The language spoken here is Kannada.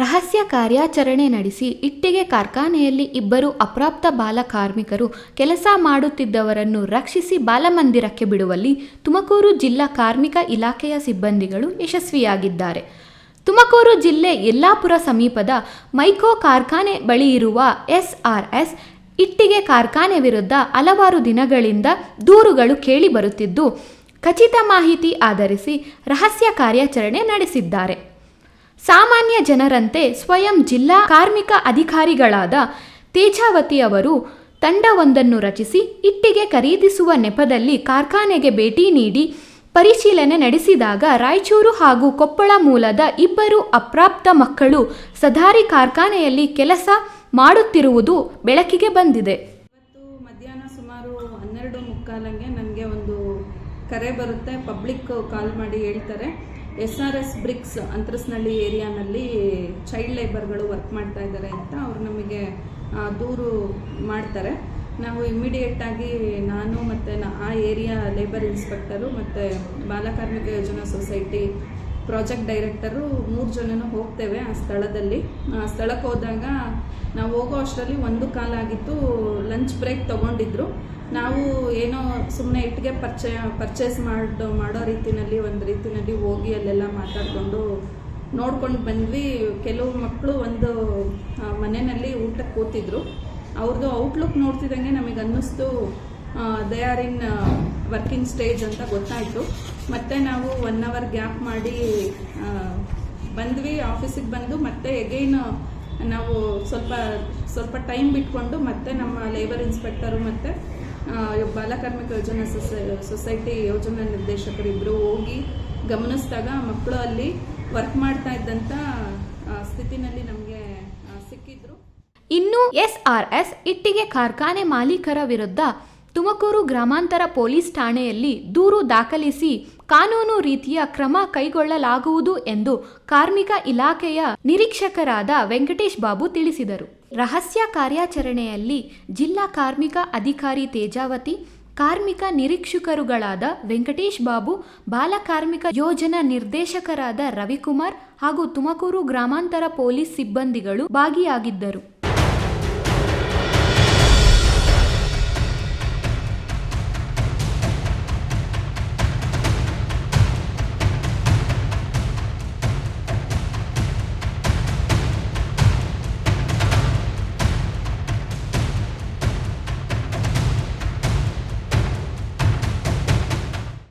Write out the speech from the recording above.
ರಹಸ್ಯ ಕಾರ್ಯಾಚರಣೆ ನಡೆಸಿ ಇಟ್ಟಿಗೆ ಕಾರ್ಖಾನೆಯಲ್ಲಿ ಇಬ್ಬರು ಅಪ್ರಾಪ್ತ ಬಾಲ ಕಾರ್ಮಿಕರು ಕೆಲಸ ಮಾಡುತ್ತಿದ್ದವರನ್ನು ರಕ್ಷಿಸಿ ಬಾಲಮಂದಿರಕ್ಕೆ ಬಿಡುವಲ್ಲಿ ತುಮಕೂರು ಜಿಲ್ಲಾ ಕಾರ್ಮಿಕ ಇಲಾಖೆಯ ಸಿಬ್ಬಂದಿಗಳು ಯಶಸ್ವಿಯಾಗಿದ್ದಾರೆ. ತುಮಕೂರು ಜಿಲ್ಲೆ ಯಲ್ಲಾಪುರ ಸಮೀಪದ ಮೈಕೋ ಕಾರ್ಖಾನೆ ಬಳಿ ಇರುವ ಎಸ್ಆರ್ಎಸ್ ಇಟ್ಟಿಗೆ ಕಾರ್ಖಾನೆ ವಿರುದ್ಧ ಹಲವಾರು ದಿನಗಳಿಂದ ದೂರುಗಳು ಕೇಳಿಬರುತ್ತಿದ್ದು ಖಚಿತ ಮಾಹಿತಿ ಆಧರಿಸಿ ರಹಸ್ಯ ಕಾರ್ಯಾಚರಣೆ ನಡೆಸಿದ್ದಾರೆ. ಸಾಮಾನ್ಯ ಜನರಂತೆ ಸ್ವಯಂ ಜಿಲ್ಲಾ ಕಾರ್ಮಿಕ ಅಧಿಕಾರಿಗಳಾದ ತೇಜಾವತಿ ಅವರು ತಂಡವೊಂದನ್ನು ರಚಿಸಿ ಇಟ್ಟಿಗೆ ಖರೀದಿಸುವ ನೆಪದಲ್ಲಿ ಕಾರ್ಖಾನೆಗೆ ಭೇಟಿ ನೀಡಿ ಪರಿಶೀಲನೆ ನಡೆಸಿದಾಗ ರಾಯಚೂರು ಹಾಗೂ ಕೊಪ್ಪಳ ಮೂಲದ ಇಬ್ಬರು ಅಪ್ರಾಪ್ತ ಮಕ್ಕಳು ಸದಾರಿ ಕಾರ್ಖಾನೆಯಲ್ಲಿ ಕೆಲಸ ಮಾಡುತ್ತಿರುವುದು ಬೆಳಕಿಗೆ ಬಂದಿದೆ. ಇವತ್ತು ಮಧ್ಯಾಹ್ನ ಸುಮಾರು ಹನ್ನೆರಡು ಮುಕ್ಕಾಲಂಗೆ ನನಗೆ ಒಂದು ಕರೆ ಬರುತ್ತೆ. ಪಬ್ಲಿಕ್ ಕಾಲ್ ಮಾಡಿ ಹೇಳ್ತಾರೆ. ಎಸ್ ಆರ್ ಎಸ್ ಬ್ರಿಕ್ಸ್ ಅಂತರಸ್ನಳ್ಳಿ ಏರಿಯಾನಲ್ಲಿ ಚೈಲ್ಡ್ ಲೇಬರ್ಗಳು ವರ್ಕ್ ಮಾಡ್ತಾ ಇದ್ದಾರೆ ಅಂತ ಅವ್ರು ನಮಗೆ ದೂರು ಮಾಡ್ತಾರೆ. ನಾವು ಇಮಿಡಿಯೇಟ್ ಆಗಿ ನಾನು ಮತ್ತು ಆ ಏರಿಯಾ ಲೇಬರ್ ಇನ್ಸ್ಪೆಕ್ಟರು ಮತ್ತು ಬಾಲಕಾರ್ಮಿಕ ಯೋಜನಾ ಸೊಸೈಟಿ ಪ್ರಾಜೆಕ್ಟ್ ಡೈರೆಕ್ಟರು ಮೂರು ಜನನೂ ಹೋಗ್ತೇವೆ ಆ ಸ್ಥಳದಲ್ಲಿ. ಆ ಸ್ಥಳಕ್ಕೆ ಹೋದಾಗ ನಾವು ಹೋಗೋ ಅಷ್ಟರಲ್ಲಿ ಒಂದು ಕಾಲ ಆಗಿತ್ತು ಲಂಚ್ ಬ್ರೇಕ್ ತೊಗೊಂಡಿದ್ರು. ನಾವು ಏನೋ ಸುಮ್ಮನೆ ಇಟ್ಟಿಗೆ ಪರ್ಚೇ, ಪರ್ಚೇಸ್ ಮಾಡೋ ಮಾಡೋ ರೀತಿಯಲ್ಲಿ ಒಂದು ರೀತಿಯಲ್ಲಿ ಹೋಗಿ ಅಲ್ಲೆಲ್ಲ ಮಾತಾಡಿಕೊಂಡು ನೋಡ್ಕೊಂಡು ಬಂದ್ವಿ. ಕೆಲವು ಮಕ್ಕಳು ಒಂದು ಮನೆಯಲ್ಲಿ ಊಟಕ್ಕೆ ಕೂತಿದ್ರು. ಅವ್ರದ್ದು ಔಟ್ಲುಕ್ ನೋಡ್ತಿದ್ದಂಗೆ ನಮಗೆ ಅನ್ನಿಸ್ತು they are in working stage ಅಂತ ಗೊತ್ತಾಯಿತು. ಮತ್ತೆ ನಾವು ಒನ್ ಅವರ್ ಗ್ಯಾಪ್ ಮಾಡಿ ಬಂದ್ವಿ ಆಫೀಸಿಗೆ ಬಂದು ಮತ್ತೆ ಎಗೈನ್ ನಾವು ಸ್ವಲ್ಪ ಸ್ವಲ್ಪ ಟೈಮ್ ಬಿಟ್ಕೊಂಡು ಮತ್ತೆ ನಮ್ಮ ಲೇಬರ್ ಇನ್ಸ್ಪೆಕ್ಟರು ಮತ್ತು ಬಾಲಕಾರ್ಮಿಕ ಯೋಜನಾ ಸೊಸೈ, ಸೊಸೈಟಿ ಯೋಜನಾ ನಿರ್ದೇಶಕರು ಇಬ್ಬರು ಹೋಗಿ ಗಮನಿಸಿದಾಗ ಮಕ್ಕಳು ಅಲ್ಲಿ ವರ್ಕ್ ಮಾಡ್ತಾ ಇದ್ದಂಥ ಸ್ಥಿತಿನಲ್ಲಿ ನಮಗೆ ಸಿಕ್ಕಿದ್ರು. ಇನ್ನು ಎಸ್ಆರ್ಎಸ್ ಇಟ್ಟಿಗೆ ಕಾರ್ಖಾನೆ ಮಾಲೀಕರ ವಿರುದ್ಧ ತುಮಕೂರು ಗ್ರಾಮಾಂತರ ಪೊಲೀಸ್ ಠಾಣೆಯಲ್ಲಿ ದೂರು ದಾಖಲಿಸಿ ಕಾನೂನು ರೀತಿಯ ಕ್ರಮ ಕೈಗೊಳ್ಳಲಾಗುವುದು ಎಂದು ಕಾರ್ಮಿಕ ಇಲಾಖೆಯ ನಿರೀಕ್ಷಕರಾದ ವೆಂಕಟೇಶ್ ಬಾಬು ತಿಳಿಸಿದರು. ರಹಸ್ಯ ಕಾರ್ಯಾಚರಣೆಯಲ್ಲಿ ಜಿಲ್ಲಾ ಕಾರ್ಮಿಕ ಅಧಿಕಾರಿ ತೇಜಾವತಿ, ಕಾರ್ಮಿಕ ನಿರೀಕ್ಷಕರುಗಳಾದ ವೆಂಕಟೇಶ್ ಬಾಬು, ಬಾಲ ಕಾರ್ಮಿಕ ಯೋಜನಾ ನಿರ್ದೇಶಕರಾದ ರವಿಕುಮಾರ್ ಹಾಗೂ ತುಮಕೂರು ಗ್ರಾಮಾಂತರ ಪೊಲೀಸ್ ಸಿಬ್ಬಂದಿಗಳು ಭಾಗಿಯಾಗಿದ್ದರು.